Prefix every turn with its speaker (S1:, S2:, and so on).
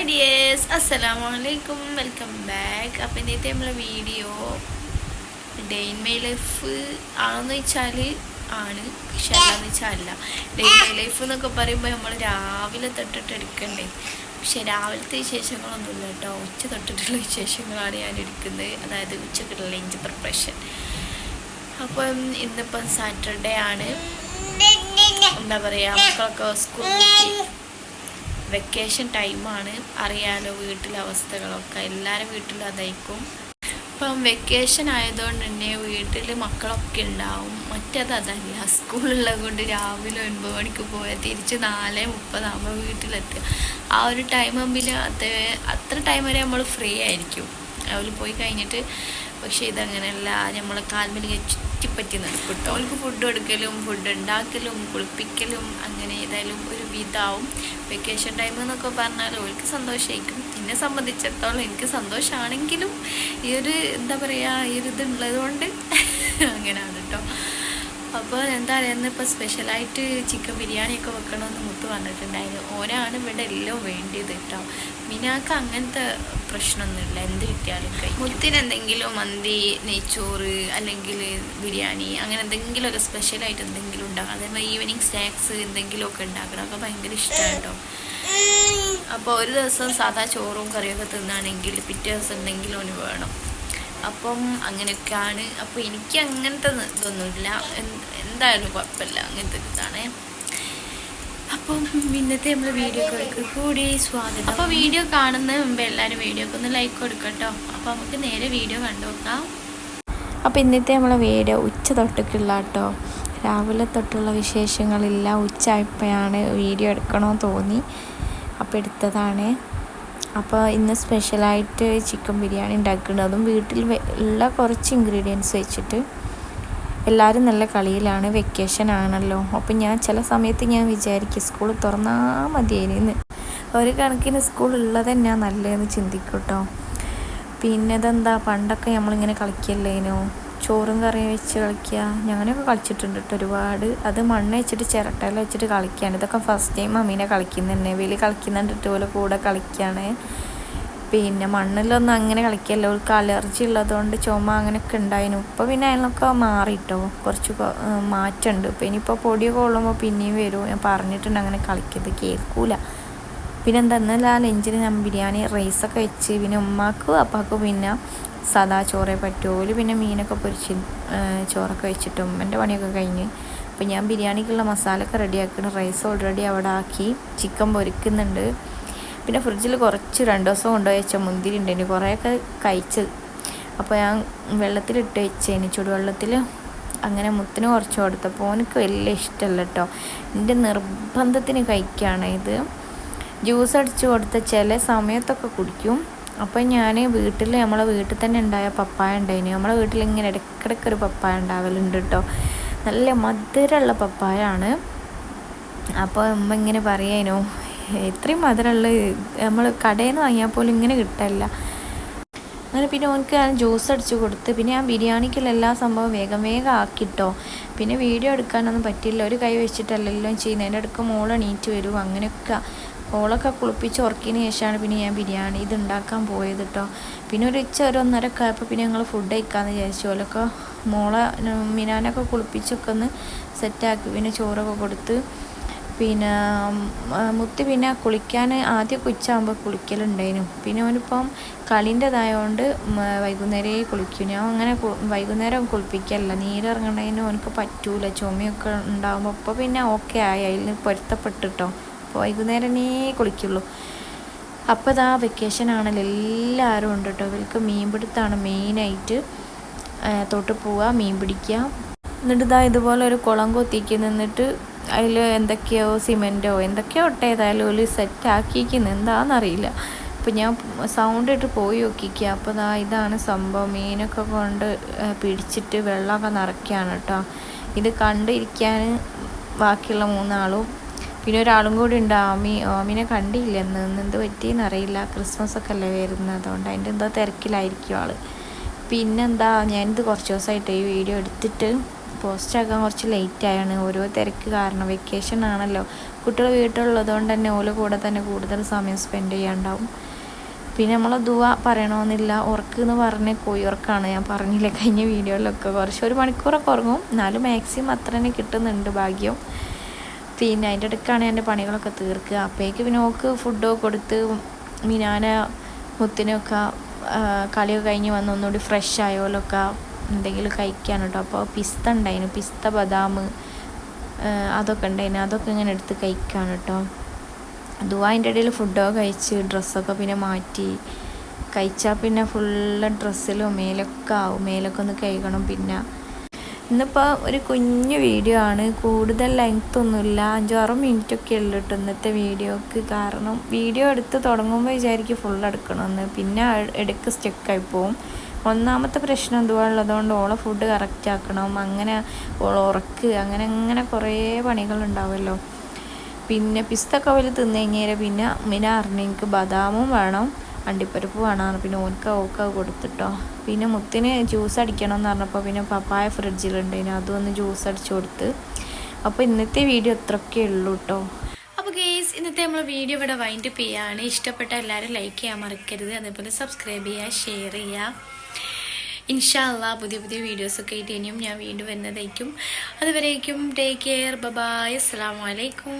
S1: Hi dears അസ്സലാമു അലൈക്കും welcome back അപ്പം ഇന്നത്തെ നമ്മളെ video day in my life ആണെന്ന് വെച്ചാൽ ആണ്. പക്ഷെ അല്ലാന്ന് വെച്ചാൽ അല്ല ഡേ ഇൻ മൈ ലൈഫ് എന്നൊക്കെ പറയുമ്പോൾ നമ്മൾ രാവിലെ തൊട്ടിട്ട് എടുക്കണ്ടേ? പക്ഷെ രാവിലത്തെ വിശേഷങ്ങളൊന്നുമില്ല കേട്ടോ. ഉച്ച തൊട്ടിട്ടുള്ള വിശേഷങ്ങളാണ് ഞാൻ എടുക്കുന്നത്. അതായത് ഉച്ചക്കുള്ള ലഞ്ച് പ്രിപ്പറേഷൻ അപ്പം ഇന്നിപ്പം സാറ്റർഡേ ആണ്. എന്താ പറയുക മക്കളൊക്കെ സ്കൂൾ വെക്കേഷൻ ടൈമാണ് അറിയാലോ വീട്ടിലെ അവസ്ഥകളൊക്കെ. എല്ലാവരും വീട്ടിലും അതായിരിക്കും. ഇപ്പം വെക്കേഷൻ ആയതുകൊണ്ട് തന്നെ വീട്ടിൽ മക്കളൊക്കെ ഉണ്ടാവും. മറ്റത് അതല്ല. സ്കൂളുള്ളത് കൊണ്ട് രാവിലെ ഒൻപത് മണിക്ക് പോയാൽ തിരിച്ച് നാല് മുപ്പതാകുമ്പോൾ വീട്ടിലെത്തുക. ആ ഒരു ടൈം മുമ്പിൽ അത് അത്ര ടൈം വരെ നമ്മൾ ഫ്രീ ആയിരിക്കും. അവൾ പോയി കഴിഞ്ഞിട്ട് പക്ഷേ ഇതങ്ങനെയല്ല. നമ്മളെ കാൽമിൽ ചുറ്റിപ്പറ്റി കേട്ടോ അവൾക്ക് ഫുഡ് കൊടുക്കലും ഫുഡ് ഉണ്ടാക്കലും കുളിപ്പിക്കലും അങ്ങനെ ഏതായാലും ഒരു വിധാവും. വെക്കേഷൻ ടൈം എന്നൊക്കെ പറഞ്ഞാൽ അവൾക്ക് സന്തോഷമായിരിക്കും എന്നെ സംബന്ധിച്ചിടത്തോളം എനിക്ക് സന്തോഷമാണെങ്കിലും ഈ ഒരു എന്താ പറയുക ഈ ഒരു ഇതുള്ളത് കൊണ്ട് അങ്ങനെയാണ് കേട്ടോ അപ്പോൾ എന്താ പറയുക ഇന്നിപ്പോൾ സ്പെഷ്യലായിട്ട് ചിക്കൻ ബിരിയാണിയൊക്കെ വെക്കണമെന്ന് മുത്ത് പറഞ്ഞിട്ടുണ്ടായിരുന്നു. ഓനാണ് ഇവിടെ എല്ലാം വേണ്ടിയത് കേട്ടോ മിനാക്ക് അങ്ങനത്തെ പ്രശ്നമൊന്നുമില്ല എന്ത് കിട്ടിയാലും കൈ മുത്തിന് എന്തെങ്കിലും മന്തി നെയ്ച്ചോറ് അല്ലെങ്കിൽ ബിരിയാണി അങ്ങനെ എന്തെങ്കിലും ഒക്കെ സ്പെഷ്യൽ ആയിട്ട് എന്തെങ്കിലും ഉണ്ടാക്കണം. അതേപോലെ ഈവനിങ് സ്നാക്സ് എന്തെങ്കിലുമൊക്കെ ഉണ്ടാക്കണം. ഒക്കെ ഭയങ്കര ഇഷ്ടമാണ് കേട്ടോ അപ്പോൾ ഒരു ദിവസം സാധാ ചോറും കറിയൊക്കെ തിന്നാണെങ്കിൽ പിറ്റേ ദിവസം എന്തെങ്കിലും ഒന്ന് വേണം. അപ്പം അങ്ങനെയൊക്കെയാണ്. അപ്പോൾ എനിക്ക് അങ്ങനത്തെ ഇതൊന്നുമില്ല. എന്തായാലും കുഴപ്പമില്ല. അങ്ങനത്തെ ഇതാണ്. അപ്പം ഇന്നത്തെ നമ്മൾ വീഡിയോക്ക് കൂടി സ്വാഗതം. അപ്പോൾ വീഡിയോ കാണുന്ന മുമ്പ് എല്ലാവരും വീഡിയോക്ക് ഒന്ന് ലൈക്ക് കൊടുക്കട്ടോ. അപ്പോൾ നമുക്ക് നേരെ വീഡിയോ കണ്ടു നോക്കാം. അപ്പോൾ ഇന്നത്തെ നമ്മളെ വീഡിയോ ഉച്ച തൊട്ടൊക്കെയുള്ള കേട്ടോ രാവിലെ തൊട്ടുള്ള വിശേഷങ്ങളില്ല. ഉച്ചയായപ്പോഴാണ് വീഡിയോ എടുക്കണമെന്ന് തോന്നി. അപ്പോൾ എടുത്തതാണ്. അപ്പോൾ ഇന്ന് സ്പെഷ്യലായിട്ട് ചിക്കൻ ബിരിയാണി ഉണ്ടാക്കുന്നത് അതും വീട്ടിൽ ഉള്ള കുറച്ച് ഇൻഗ്രീഡിയൻസ് വെച്ചിട്ട് എല്ലാവരും നല്ല കളിയിലാണ് വെക്കേഷൻ ആണല്ലോ. അപ്പം ഞാൻ ചില സമയത്ത് ഞാൻ വിചാരിക്കും സ്കൂൾ തുറന്നാൽ മതിയായിരുന്നു ഒരു കണക്കിന് സ്കൂൾ ഉള്ളത് തന്നെ നല്ലതെന്ന് ചിന്തിക്കും കേട്ടോ പിന്നെ ഇതെന്താ പണ്ടൊക്കെ നമ്മളിങ്ങനെ കളിക്കല്ലേനോ? ചോറും കറിയും വെച്ച് കളിക്കുക ഞാനൊക്കെ കളിച്ചിട്ടുണ്ട് കേട്ടോ ഒരുപാട്. അത് മണ്ണ് വെച്ചിട്ട് ചിരട്ടയിൽ വെച്ചിട്ട് കളിക്കുകയാണ് ഇതൊക്കെ ഫസ്റ്റ് ടൈം അമ്മീനെ കളിക്കുന്നതന്നെ. വലിയ കളിക്കുന്നുണ്ടിട്ട് പോലെ കൂടെ കളിക്കുകയാണ് പിന്നെ മണ്ണിലൊന്നും അങ്ങനെ കളിക്കല്ലോ. അവൾക്ക് അലർജി ഉള്ളതുകൊണ്ട് ചുമ അങ്ങനെയൊക്കെ ഉണ്ടായിരുന്നു ഇപ്പോൾ പിന്നെ അതിനൊക്കെ മാറിയിട്ടോ കുറച്ച് മാറ്റമുണ്ട് ഇപ്പം ഇനിയിപ്പോൾ പൊടിയൊക്കെ കൊള്ളുമ്പോൾ പിന്നെയും വരും. ഞാൻ പറഞ്ഞിട്ടുണ്ട് അങ്ങനെ കളിക്കരുത്. കേൾക്കൂല. പിന്നെ എന്തെന്നല്ല ആ ലഞ്ചിന് ഞാൻ ബിരിയാണി റൈസൊക്കെ വെച്ച് പിന്നെ ഉമ്മാക്ക് അപ്പാക്ക് പിന്നെ സാദാ ചോറേ പറ്റുമോ പിന്നെ മീനൊക്കെ പൊരിച്ച് ചോറൊക്കെ വെച്ചിട്ട് ഉമ്മന്റെ പണിയൊക്കെ കഴിഞ്ഞ് അപ്പം ഞാൻ ബിരിയാണിക്കുള്ള മസാലയൊക്കെ റെഡിയാക്കുന്നു റൈസ് ഓൾറെഡി അവിടെ ആക്കി. ചിക്കൻ പൊരിക്കുന്നുണ്ട്. പിന്നെ ഫ്രിഡ്ജിൽ കുറച്ച് രണ്ട് ദിവസം കൊണ്ടുപോയി വെച്ച മുന്തിരി ഉണ്ടായിന് കുറേയൊക്കെ കഴിച്ചത് അപ്പോൾ ഞാൻ വെള്ളത്തിലിട്ട് വെച്ചേന് ചുടുവെള്ളത്തിൽ അങ്ങനെ മുത്തിന് കുറച്ച് കൊടുത്തപ്പോൾ എനിക്ക് വലിയ ഇഷ്ടമല്ല കേട്ടോ എന്റെ നിർബന്ധത്തിന് കഴിക്കുകയാണ് ഇത്. ജ്യൂസ് അടിച്ച് കൊടുത്ത ചില സമയത്തൊക്കെ കുടിക്കും. അപ്പം ഞാൻ വീട്ടിൽ നമ്മളെ വീട്ടിൽ തന്നെ ഉണ്ടായ പപ്പായ ഉണ്ടായിന്. നമ്മളെ വീട്ടിൽ ഇങ്ങനെ ഇടയ്ക്കിടയ്ക്ക് ഒരു പപ്പായ ഉണ്ടാവലുണ്ട് കേട്ടോ നല്ല മധുരമുള്ള പപ്പായ ആണ് അപ്പോൾ അമ്മ ഇങ്ങനെ പറയാനോ ഇത്രയും മധുരമുള്ള നമ്മൾ കടയിൽ നിന്ന് വാങ്ങിയാൽ പോലും ഇങ്ങനെ കിട്ടില്ല. അങ്ങനെ പിന്നെ ഓനക്ക് ഞാൻ ജ്യൂസ് അടിച്ചു കൊടുത്ത് പിന്നെ ഞാൻ ബിരിയാണിക്കുള്ള എല്ലാ സംഭവം വേഗം വേഗം ആക്കിട്ടോ. പിന്നെ വീഡിയോ എടുക്കാനൊന്നും പറ്റില്ല. ഒരു കൈ വെച്ചിട്ടല്ലല്ലോ ചെയ്യുന്നത്. എന്റെ അടുക്ക മോളെ നീറ്റ് വരും. അങ്ങനെയൊക്കെ. ഓളൊക്കെ കുളിപ്പിച്ച് ഉറക്കിയതിന് ശേഷമാണ് പിന്നെ ഞാൻ ബിരിയാണി ഇത് ഉണ്ടാക്കാൻ പോയത് കേട്ടോ പിന്നെ ഒരു ഉച്ച ഒരു ഒന്നര ആയപ്പോൾ പിന്നെ ഞങ്ങൾ ഫുഡ് കഴിക്കാമെന്ന് വിചാരിച്ചു. ഓലൊക്കെ മോളെ മിനാനൊക്കെ കുളിപ്പിച്ചൊക്കെ ഒന്ന് സെറ്റാക്കി പിന്നെ ചോറൊക്കെ കൊടുത്ത് പിന്നെ മുത്തി പിന്നെ കുളിക്കാൻ ആദ്യം ഉച്ചയാകുമ്പോൾ കുളിക്കലുണ്ടായിരുന്നു. പിന്നെ അവനിപ്പം കളീന്റെതായതുകൊണ്ട് വൈകുന്നേരമേ കുളിക്കും. ഞാൻ അങ്ങനെ വൈകുന്നേരം കുളിപ്പിക്കല്ല നീരിറങ്ങണതിന് അവനക്ക് പറ്റൂല. ചുമയൊക്കെ ഉണ്ടാകുമ്പോൾ അപ്പോൾ പിന്നെ ഓക്കെ ആയി. അതിൽ പൊരുത്തപ്പെട്ടിട്ടോ. അപ്പോൾ വൈകുന്നേരമേ കുളിക്കുള്ളൂ. അപ്പോൾ ഇതാ വെക്കേഷൻ ആണല്ലോ. എല്ലാവരും ഉണ്ട് കേട്ടോ ഇവർക്ക് മീൻ പിടുത്താണ് മെയിനായിട്ട് തൊട്ട് പോവുക മീൻ പിടിക്കുക എന്നിട്ട് ഇതാ ഇതുപോലെ ഒരു കുളം കൊത്തിക്ക് നിന്നിട്ട് അതിൽ എന്തൊക്കെയോ സിമെന്റോ എന്തൊക്കെയോ ഇട്ട് ഏതായാലും ഒരു സെറ്റ് ആക്കിയിരിക്കുന്നത് എന്താണെന്നറിയില്ല അപ്പം ഞാൻ സൗണ്ട് ഇട്ട് പോയി നോക്കിക്കുക അപ്പോൾ ദാ ഇതാണ് സംഭവം. മീനൊക്കെ കൊണ്ട് പിടിച്ചിട്ട് വെള്ളമൊക്കെ നിറയ്ക്കുകയാണ് കേട്ടോ. ഇത് കണ്ടിരിക്കാൻ ബാക്കിയുള്ള മൂന്നാളും. പിന്നെ ഒരാളും കൂടി ഉണ്ട് ആമി. ആമിനെ കണ്ടില്ല എന്ന് എന്ത് പറ്റിയെന്ന് അറിയില്ല. ക്രിസ്മസ് ഒക്കെ അല്ലേ വരുന്നത്? അതുകൊണ്ട് അതിന്റെ എന്തോ തിരക്കിലായിരിക്കും ആൾ പിന്നെന്താ ഞാനിത് കുറച്ച് ദിവസമായിട്ട് ഈ വീഡിയോ എടുത്തിട്ട് പോസ്റ്റ് ആക്കാൻ കുറച്ച് ലേറ്റ് ആയാണ്. ഓരോ തിരക്ക് കാരണം വെക്കേഷൻ ആണല്ലോ. കുട്ടികൾ വീട്ടിലുള്ളതുകൊണ്ട് തന്നെ ഓല കൂടെ തന്നെ കൂടുതൽ സമയം സ്പെൻഡ് ചെയ്യാണ്ടാവും. പിന്നെ നമ്മൾ ദുവ പറയണമെന്നില്ല ഉറക്ക് എന്ന് പറഞ്ഞ കോഴി ഉറക്കാണ്. ഞാൻ പറഞ്ഞില്ല കഴിഞ്ഞ വീഡിയോയിലൊക്കെ. കുറച്ച് ഒരു മണിക്കൂറൊക്കെ ഉറങ്ങും. എന്നാലും മാക്സിമം അത്ര തന്നെ കിട്ടുന്നുണ്ട് ഭാഗ്യം. പിന്നെ അതിന്റെ ഇടയ്ക്കാണ് എന്റെ പണികളൊക്കെ തീർക്കുക. അപ്പോഴേക്ക് പിന്നെ ഓക്ക് ഫുഡൊക്കെ കൊടുത്ത് മിനാന മുത്തിനൊക്കെ കളിയൊക്കെ കഴിഞ്ഞ് വന്ന് ഒന്നുകൂടി ഫ്രഷ് ആയോലൊക്കെ എന്തെങ്കിലും കഴിക്കാൻ കേട്ടോ അപ്പോൾ പിസ്ത ഉണ്ടായിന്. പിസ്ത ബദാം അതൊക്കെ ഉണ്ടായിന്. അതൊക്കെ ഇങ്ങനെ എടുത്ത് കഴിക്കാൻ കേട്ടോ അതും അതിന്റെ ഇടയിൽ ഫുഡൊക്കെ കഴിച്ച് ഡ്രസ്സൊക്കെ പിന്നെ മാറ്റി. കഴിച്ചാൽ പിന്നെ ഫുള്ള് ഡ്രസ്സിലും മേലൊക്കെ ആവും. മേലൊക്കെ ഒന്ന് കഴുകണം പിന്നെ. ഇന്നിപ്പോൾ ഒരു കുഞ്ഞു വീഡിയോ ആണ്. കൂടുതൽ ലെങ്ത് ഒന്നുമില്ല അഞ്ചാറ് മിനിറ്റ് ഒക്കെ ഉള്ളു കേട്ടോ ഇന്നത്തെ വീഡിയോക്ക്. കാരണം വീഡിയോ എടുത്ത് തുടങ്ങുമ്പോൾ വിചാരിക്കും ഫുൾ എടുക്കണമെന്ന് പിന്നെ എടുക്ക് സ്റ്റക്കായി പോവും. ഒന്നാമത്തെ പ്രശ്നം എന്തുവാ ഉള്ളതുകൊണ്ട് ഓളെ ഫുഡ് കറക്റ്റ് ആക്കണം അങ്ങനെ ഓളെ ഉറക്ക് അങ്ങനെ അങ്ങനെ കുറേ പണികളുണ്ടാവുമല്ലോ പിന്നെ പിസ്ത കവൽ തിന്നു കഴിഞ്ഞാൽ പിന്നെ മിന അറിഞ്ഞ എനിക്ക് ബദാമും വേണം അണ്ടിപ്പരിപ്പ് വേണം പിന്നെ ഓനക്ക് ഓക്ക കൊടുത്തിട്ടോ. പിന്നെ മുത്തിന് ജ്യൂസ് അടിക്കണം എന്ന് പറഞ്ഞപ്പോൾ പിന്നെ പപ്പായ ഫ്രിഡ്ജിലുണ്ട് പിന്നെ അതൊന്ന് ജ്യൂസ് അടിച്ചു കൊടുത്ത്. അപ്പോൾ ഇന്നത്തെ വീഡിയോ ഇത്രയൊക്കെ ഉള്ളൂ കേട്ടോ
S2: അപ്പോൾ ഗെയ്സ് ഇന്നത്തെ നമ്മൾ വീഡിയോ ഇവിടെ വൈൻഡ് ചെയ്യുകയാണ്. ഇഷ്ടപ്പെട്ട എല്ലാവരും ലൈക്ക് ചെയ്യാൻ മറക്കരുത്. അതേപോലെ സബ്സ്ക്രൈബ് ചെയ്യുക ഷെയർ ചെയ്യുക. ഇൻഷാല്ല പുതിയ പുതിയ വീഡിയോസൊക്കെ ആയിട്ട് ഇനിയും ഞാൻ വീണ്ടും വരുന്നതായിരിക്കും. അതുവരേക്കും ടേക്ക് കെയർ ബബായ് അസ്സാം വലൈക്കും